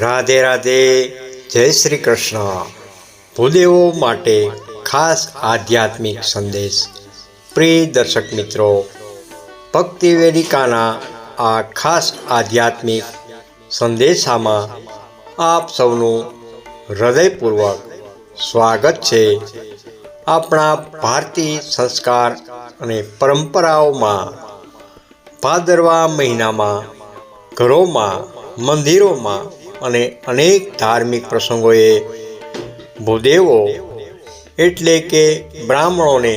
રાધે રાધે, જય શ્રી કૃષ્ણ. ભૂદેવો માટે ખાસ આધ્યાત્મિક સંદેશ. પ્રિય દર્શક મિત્રો, ભક્તિ વેદિકાના આ ખાસ આધ્યાત્મિક સંદેશામાં આપ સૌનું હૃદયપૂર્વક સ્વાગત છે. આપણા ભારતીય સંસ્કાર અને પરંપરાઓમાં, ભાદરવા મહિનામાં, ઘરોમાં, મંદિરોમાં અને અનેક ધાર્મિક પ્રસંગોએ ભૂદેવો એટલે કે બ્રાહ્મણોને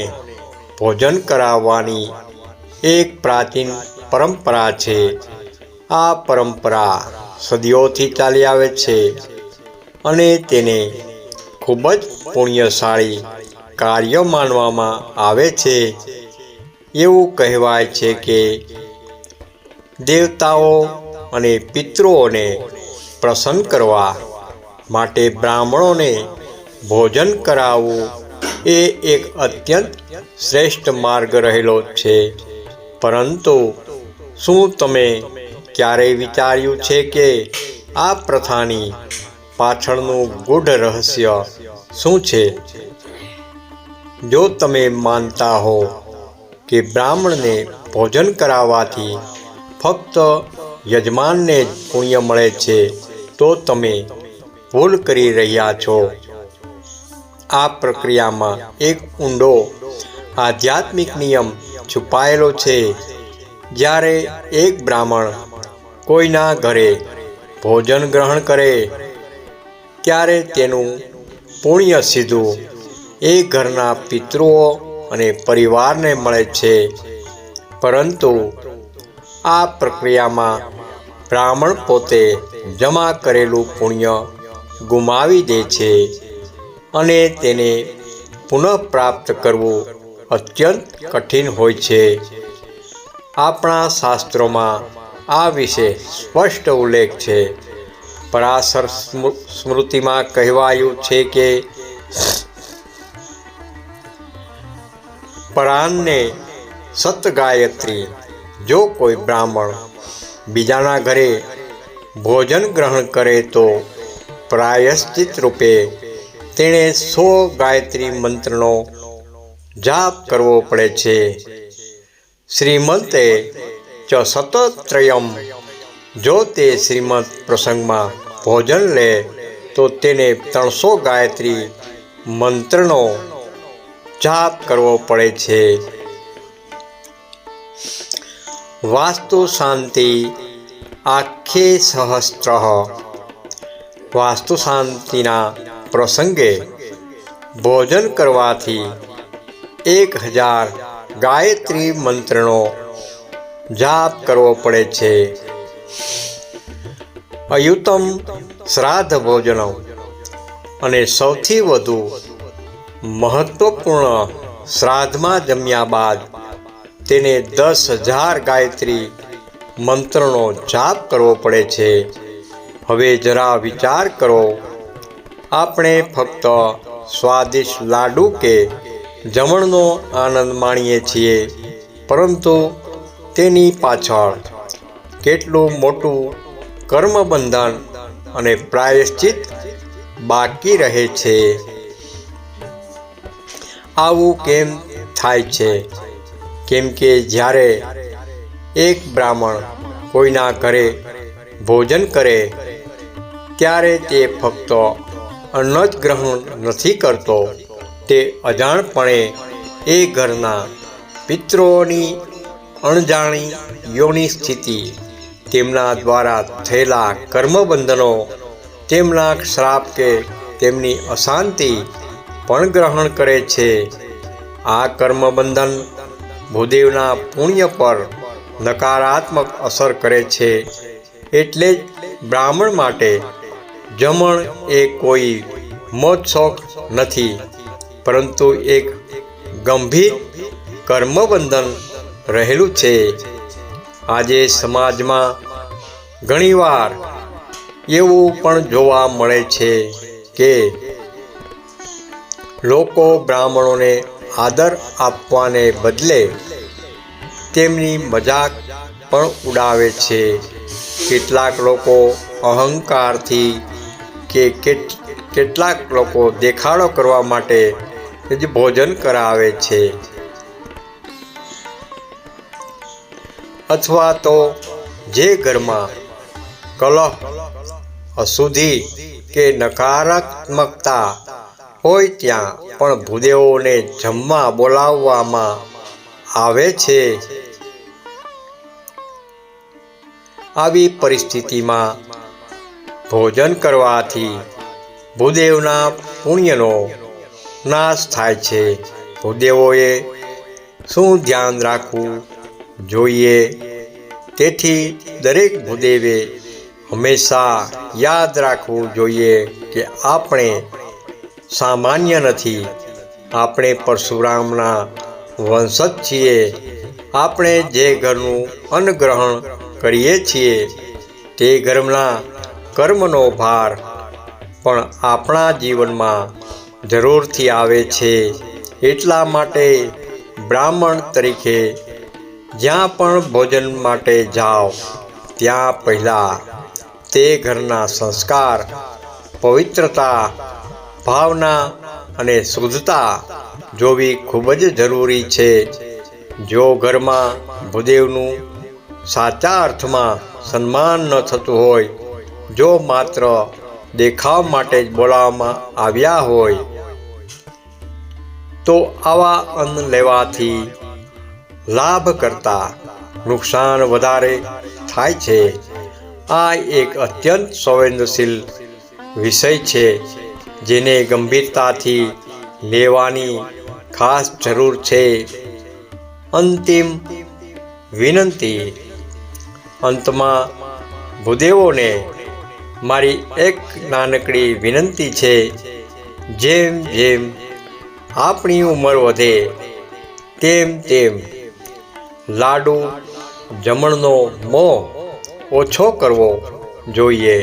ભોજન કરાવવાની એક પ્રાચીન પરંપરા છે. આ પરંપરા સદીઓથી ચાલી આવે છે અને તેને ખૂબ જ પુણ્યશાળી કાર્ય માનવામાં આવે છે. એવું કહેવાય છે કે દેવતાઓ અને પિતૃઓને પ્રસન્ન કરવા માટે બ્રાહ્મણોને ભોજન કરાવવું એ એક અત્યંત શ્રેષ્ઠ માર્ગ રહેલો છે. પરંતુ શું તમે ક્યારેય વિચાર્યું છે કે આ પ્રથાની પાછળનું ગૂઢ રહસ્ય શું છે? જો તમે માનતા હો કે બ્રાહ્મણને ભોજન કરાવવાથી ફક્ત યજમાનને જ પુણ્ય મળે છે તો તમે ભૂલ કરી રહ્યા છો. આ પ્રક્રિયામાં એક ઊંડો આધ્યાત્મિક નિયમ છુપાયેલો છે. જ્યારે એક બ્રાહ્મણ કોઈના ઘરે ભોજન ગ્રહણ કરે, ત્યારે તેનું પુણ્ય સીધું એ ઘરના પિતૃઓ અને પરિવારને મળે છે. પરંતુ આ પ્રક્રિયામાં બ્રાહ્મણ પોતે જમા કરેલું પુણ્ય ગુમાવી દે છે અને તેને પુનઃપ્રાપ્ત કરવું અત્યંત કઠિન હોય છે. આપણા શાસ્ત્રોમાં આ વિશે સ્પષ્ટ ઉલ્લેખ છે. પરાશર સ્મૃ- સ્મૃતિમાં કહેવાયું છે કે પરાણને સત ગાયત્રી જો કોઈ બ્રાહ્મણ બીજાના ઘરે ભોજન ગ્રહણ કરે તો પ્રાયશ્ચિત રૂપે તેણે સો ગાયત્રી મંત્રનો જાપ કરવો પડે છે. શ્રીમંતે ચ સતત્રયમ જો તે શ્રીમંત પ્રસંગમાં ભોજન લે, તો તેને ત્રણસો ગાયત્રી મંત્રનો જાપ કરવો પડે છે. વાસ્તુ શાંતિ આખ્યે સહસ્ત્ર વાસ્તુ શાંતિના પ્રસંગે ભોજન કરવાથી એક હજાર ગાયત્રી મંત્રનો જાપ કરવો પડે છે અયુતમ શ્રાદ્ધ ભોજન અને સૌથી વધુ મહત્વપૂર્ણ શ્રાદ્ધમાં જમ્યા બાદ તેને દસ હજાર ગાયત્રી મંત્રનો જાપ કરવો પડે છે. હવે જરા વિચાર કરો. આપણે ફક્ત સ્વાદિષ્ટ લાડુ કે જમણનો આનંદ માણીએ છીએ, પરંતુ તેની પાછળ કેટલું મોટું કર્મબંધન અને પ્રાયશ્ચિત બાકી રહે છે. આવું કેમ થાય છે? કેમ કે જ્યારે એક બ્રાહ્મણ કોઈના ઘરે ભોજન કરે, ત્યારે તે ફક્ત અન્ન જ ગ્રહણ નથી કરતો, તે અજાણપણે એ ઘરના પિતૃઓની અણજાણી યોની સ્થિતિ, તેમના દ્વારા થયેલા કર્મબંધનો, તેમના શ્રાપ કે તેમની અશાંતિ પણ ગ્રહણ કરે છે. આ કર્મબંધન ભૂદેવના પુણ્ય પર નકારાત્મક અસર કરે છે. એટલે જ બ્રાહ્મણ માટે જમણ એ કોઈ મોજ શોખ નથી, પરંતુ એક ગંભીર કર્મબંધન રહેલું છે. આજે સમાજમાં ઘણીવાર એવું પણ જોવા મળે છે કે લોકો બ્રાહ્મણોને આદર આપવાને બદલે તેમની મજાક પણ ઉડાવે છે. કેટલાક લોકો અહંકારથી કે કેટ, કેટલાક લોકો દેખાડો કરવા માટે જ ભોજન કરાવે છે. અથવા તો જે ઘરમાં કલહ, અશુદ્ધિ કે નકારાત્મકતા હોય ત્યાં પણ ભૂદેવોને જમવા બોલાવવામાં આવે છે. આવી પરિસ્થિતિમાં ભોજન કરવાથી ભૂદેવના પુણ્યનો નાશ થાય છે. ભૂદેવોએ શું ધ્યાન રાખવું જોઈએ? તેથી દરેક ભૂદેવે હંમેશા યાદ રાખવું જોઈએ કે આપણે સામાન્ય નથી. આપણે પરશુરામના વંશજ છીએ. આપણે જે ઘરનું અન્ન કરીએ છીએ તે ઘરના કર્મનો ભાર પણ આપણા જીવનમાં જરૂરથી આવે છે. એટલા માટે બ્રાહ્મણ તરીકે જ્યાં પણ ભોજન માટે જાઓ, ત્યાં પહેલાં તે ઘરના સંસ્કાર, પવિત્રતા, ભાવના અને શુદ્ધતા જોવી ખૂબ જ જરૂરી છે. જો ઘરમાં ભૂદેવનું સાચા અર્થમાં સન્માન ન થતું હોય, જો માત્ર દેખાવ માટે જ બોલાવવામાં આવ્યા હોય, તો આવા અન્ન લેવાથી લાભ કરતાં નુકસાન વધારે થાય છે. આ એક અત્યંત સંવેદનશીલ વિષય છે, જેને ગંભીરતાથી લેવાની ખાસ જરૂર છે. અંતિમ વિનંતી અંતમાં ભૂદેવોને મારી એક નાનકડી વિનંતી છે, જેમ જેમ આપણી ઉંમર વધે, તેમ તેમ લાડુ, જમણનો મોહ ઓછો કરવો જોઈએ.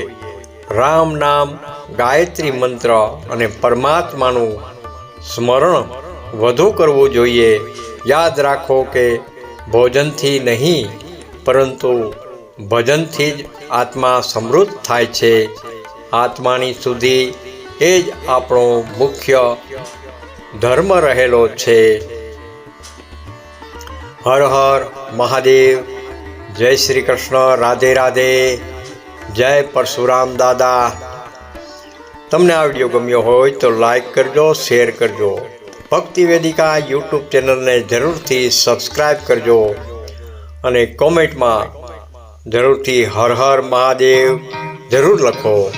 રામ નામ ગાયત્રી મંત્ર અને પરમાત્માનું સ્મરણ વધુ કરવું જોઈએ. યાદ રાખો કે ભોજનથી નહીં, પરંતુ ભજનથી જ આત્મા સમૃદ્ધ થાય છે. આત્માની સુધી એ જ આપણો મુખ્ય ધર્મ રહેલો છે. હર હર મહાદેવ. જય શ્રી કૃષ્ણ. રાધે રાધે. જય પરશુરામ દાદા. તમને આ વીડિયો ગમ્યો હોય તો લાઈક કરજો, શેર કરજો. ભક્તિ વેદિકા યુટ્યુબ ચેનલને જરૂરથી સબસ્ક્રાઈબ કરજો અને કોમેન્ટમાં જરૂરથી હર હર મહાદેવ. જરૂર લખો.